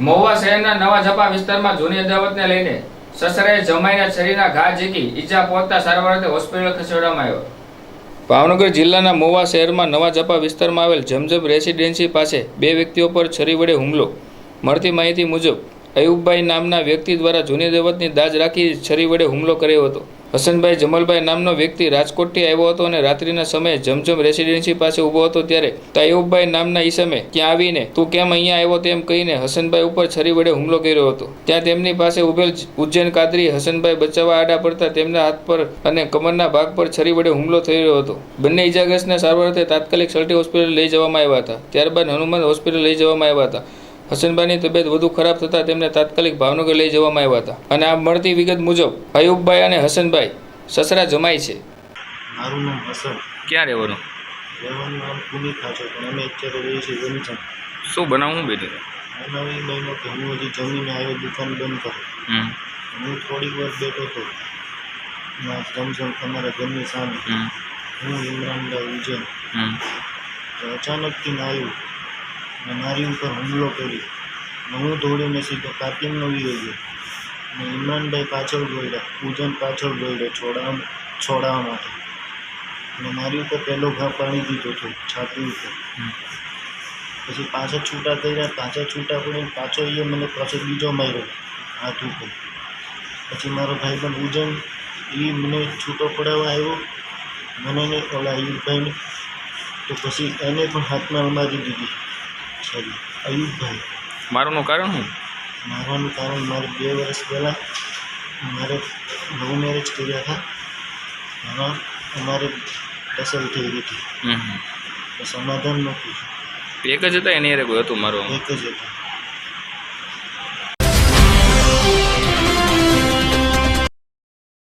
મહુવા શહેરના નવા જપા વિસ્તારમાં જૂની અદાવતને લઈને સસરાએ જમાઈના શરીરના ઘા ઝીકી ઈજા પહોંચતા સારવાર અર્થે હોસ્પિટલ ખસેડવામાં આવ્યો. ભાવનગર જિલ્લાના મહુવા શહેરમાં નવા જપા વિસ્તારમાં આવેલ જમજમ રેસિડેન્સી પાસે બે વ્યક્તિઓ પર છરી વડે હુમલો. મળતી માહિતી મુજબ, અયુબભાઈ નામના વ્યક્તિ દ્વારા જૂની દેવતની દાજ રાખી છરી વડે હુમલો કર્યો હતો. હસનભાઈ જમલભાઈ નામનો વ્યક્તિ રાજકોટથી આવ્યો હતો અને રાત્રિના સમયે જમજમ રેસિડેન્સી પાસે ઊભો હતો ત્યારે તયુબભાઈ નામના ઈસમે ત્યાં આવીને, તું કેમ અહીંયા આવ્યો? તેમ કહીને હસનભાઈ ઉપર છરી વડે હુમલો કર્યો હતો. ત્યાં તેમની પાસે ઉભેલ ઉજ્જૈન કાદરી હસનભાઈ બચાવવા આડા પડતા તેમના હાથ પર અને કમરના ભાગ પર છરી વડે હુમલો થઈ રહ્યો હતો. બંને ઇજાગ્રસ્તને સારવાર અર્થે તાત્કાલિક સલટી હોસ્પિટલ લઈ જવામાં આવ્યા હતા. ત્યારબાદ હનુમાન હોસ્પિટલ લઈ જવામાં આવ્યા હતા. હસનભાઈની તબિયત વધુ ખરાબ થતાં તેમને તાત્કાલિક ભાવનગર લઈ જવામાં આવ્યા હતા. અને આ મળતી વિગત મુજબ અયુબભાઈ અને હસનભાઈ સસરા જમાય છે. મારું નામ હસન. ક્યાં રહેવાનું? રહેવાનું નામ પુનિતા છે પણ અમે અત્યારે રહીએ છીએ વંચન શું બનાવવું બેટું એ મહિનો કે હું હજી જમીને આવ્યો દુકાન બંધ કરો હું થોડીક વાર બેઠો હતો ના જમજમ તમારા ઘરની સામે હું ઇમરાનભાઈ ઉજ્જૈન તો અચાનકથી ને આવ્યું. અને મારી ઉપર હુમલો કર્યો ને હું દોડીને સીધો કાર્ટિંગનો વી ગયો ને ઇમરાનભાઈ પાછળ દોડ્યા ઉજ્જૈન પાછળ દોડ્યો છોડાવવા છોડાવવા માટે અને મારી ઉપર પહેલો ઘા પાડી દીધો હતો છાતી ઉપર પછી પાછા છૂટા કર્યા પાછા છૂટા પડીને પાછો એ મને પાછો બીજો માર્યો હાથ ઉપર પછી મારો ભાઈબંધ ઉજ્જૈન એ મને છૂટો પડાવવા આવ્યો મને ને ઓલા અયુબભાઈને તો પછી એને પણ હાથમાં મારી દીધી છરી અયુબભાઈ મારાનું કારણ શું? મારવાનું કારણ મારે બે વર્ષ પહેલાં મારે લવ મેરેજ કર્યા હતા. એમાં અમારે ટસલ થઈ ગઈ હતી. સમાધાન નહોતું. એક જ હતા એની અરે કોઈ હતું મારું એક જ હતા.